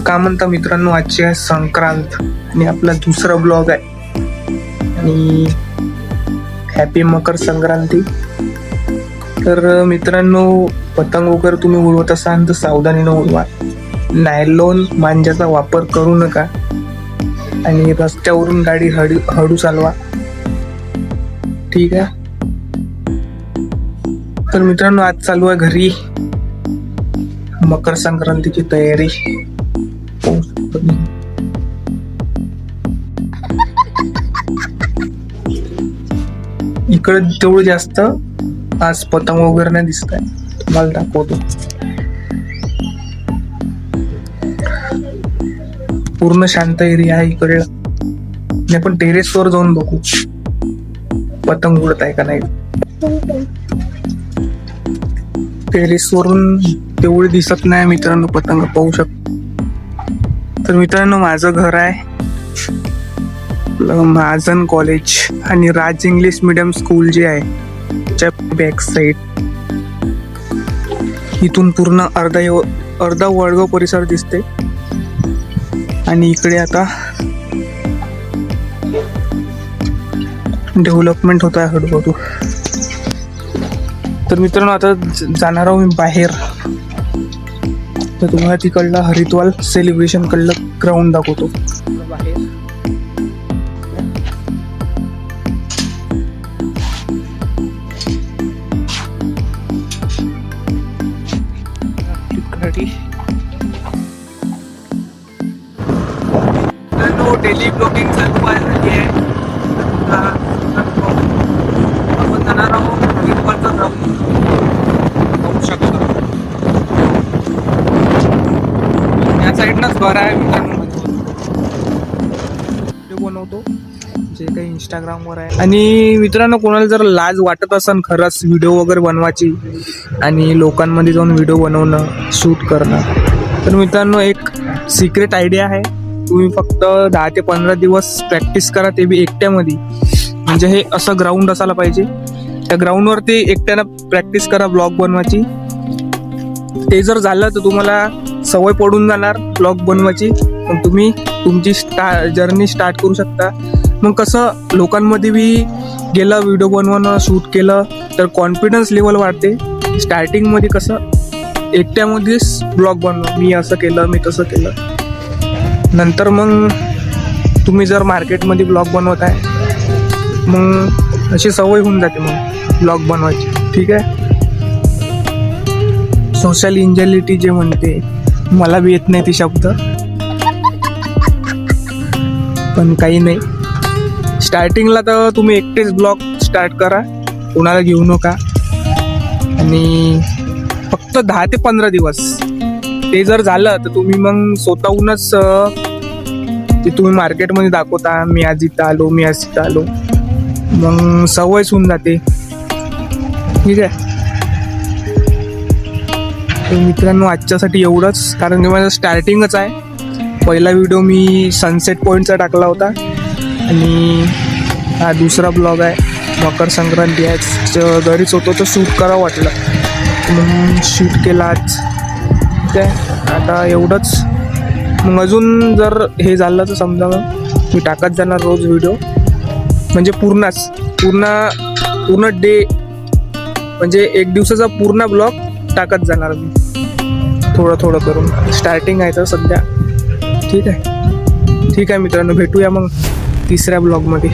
का म्हणता मित्रांनो आजची आहे संक्रांत. आणि आपला दुसरा ब्लॉग आहे. आणि हॅपी मकर संक्रांती. तर मित्रांनो पतंग वगैरे तुम्ही उडवत असाल तर सावधानीनं उडवा. नायलॉन मांजाचा वापर करू नका. आणि रस्त्यावरून गाडी हळू हळू चालवा. ठीक आहे? तर मित्रांनो आज चालू आहे घरी मकर संक्रांतीची तयारी. इकडे तेवढं जास्त आज पतंग वगैरे नाही दिसत आहे. मला दाखवतो. पूर्ण शांत एरिया आहे इकडे. नाही पण टेरेसवर जाऊन बघू. पतंग उडत आहे का नाही. टेरेसवरून तेवढे दिसत नाही मित्रांनो पतंग. पाहू शकतो. तर मित्रांनो माझं घर आहे. महाजन कॉलेज आणि राज इंग्लिश मिडियम स्कूल जे आहे त्याच्या बॅक साईड इथून पूर्ण अर्धा अर्धा वडगाव परिसर दिसते. आणि इकडे आता डेव्हलपमेंट होत आहे हळूहळू. तर मित्रांनो आता ज- जाणार आहोत मी बाहेर. तर तुम्हाला तिकडला हरिद्वार सेलिब्रेशन कडलं ग्राउंड दाखवतो. बाहेर डेली ब्लॉगिंग चालू आहे आपण जाणार आहोत हरिद्वारचं ग्राउंड पाहू शकतो या आहे मित्रांनो. व्हिडिओ बनवतो. जे काही इंस्टाग्रामवर आहे. आणि मित्रांनो कोणाला जर लाज वाटत असेल खरंच व्हिडिओ वगैरे बनवायची आणि लोकांमध्ये जाऊन व्हिडिओ बनवणं शूट करणं तर मित्रांनो एक सिक्रेट आयडिया आहे. तुम्ही फक्त दहा ते पंधरा दिवस प्रॅक्टिस करा ते बी एकट्यामध्ये. म्हणजे हे असं ग्राउंड असायला पाहिजे. त्या ग्राउंडवरती एकट्यानं प्रॅक्टिस करा ब्लॉग बनवायची. ते जर झालं तर तुम्हाला सवय पडून जाणार ब्लॉग बनवायची. मग तुम्ही तुमची स्टा जर्नी स्टार्ट करू शकता. मग कसं लोकांमध्ये बी गेलं व्हिडिओ बनवणं शूट केलं तर कॉन्फिडन्स लेवल वाढते. स्टार्टिंगमध्ये कसं एकट्यामध्येच ब्लॉग बनव. मी असं केलं मी तसं केलं. नंतर मग तुम्ही जर मार्केटमध्ये ब्लॉग बनवत आहे मग अशी सवय होऊन जाते मग ब्लॉग बनवायची. ठीक आहे? सोशल इंजॅलिटी जे म्हणते मला बी येत नाही ते शब्द. पण काही नाही. स्टार्टिंगला तर तुम्ही एकटेच ब्लॉग स्टार्ट करा. कोणाला घेऊ नका. आणि फक्त दहा ते पंधरा दिवस. ते जर झालं तर तुम्ही मग स्वतःहूनच ते तुम्ही मार्केटमध्ये दाखवता मी आज इथं आलो मी आज इथं आलो. मग सवयच होऊन जाते. ठीक आहे? तर मित्रांनो आजच्यासाठी एवढंच कारण की माझं स्टार्टिंगच आहे. पहिला व्हिडिओ मी सनसेट पॉईंटचा टाकला होता. आणि हा दुसरा ब्लॉग आहे मकर संक्रांती. आहे घरीच होतो तर शूट करावं वाटलं. म्हणून शूट केला आज. ठीक आहे आता एवढंच. मग अजून जर हे झालं तर समजा मी टाकत जाणार रोज व्हिडिओ म्हणजे पूर्णच पूर्ण पूर्ण डे म्हणजे एक दिवसाचा पूर्ण ब्लॉग टाकत जाणार मी. थोडं थोडं करून. स्टार्टिंग आहे तर सध्या. ठीक आहे. ठीक आहे मित्रांनो भेटूया मग तिसऱ्या ब्लॉगमध्ये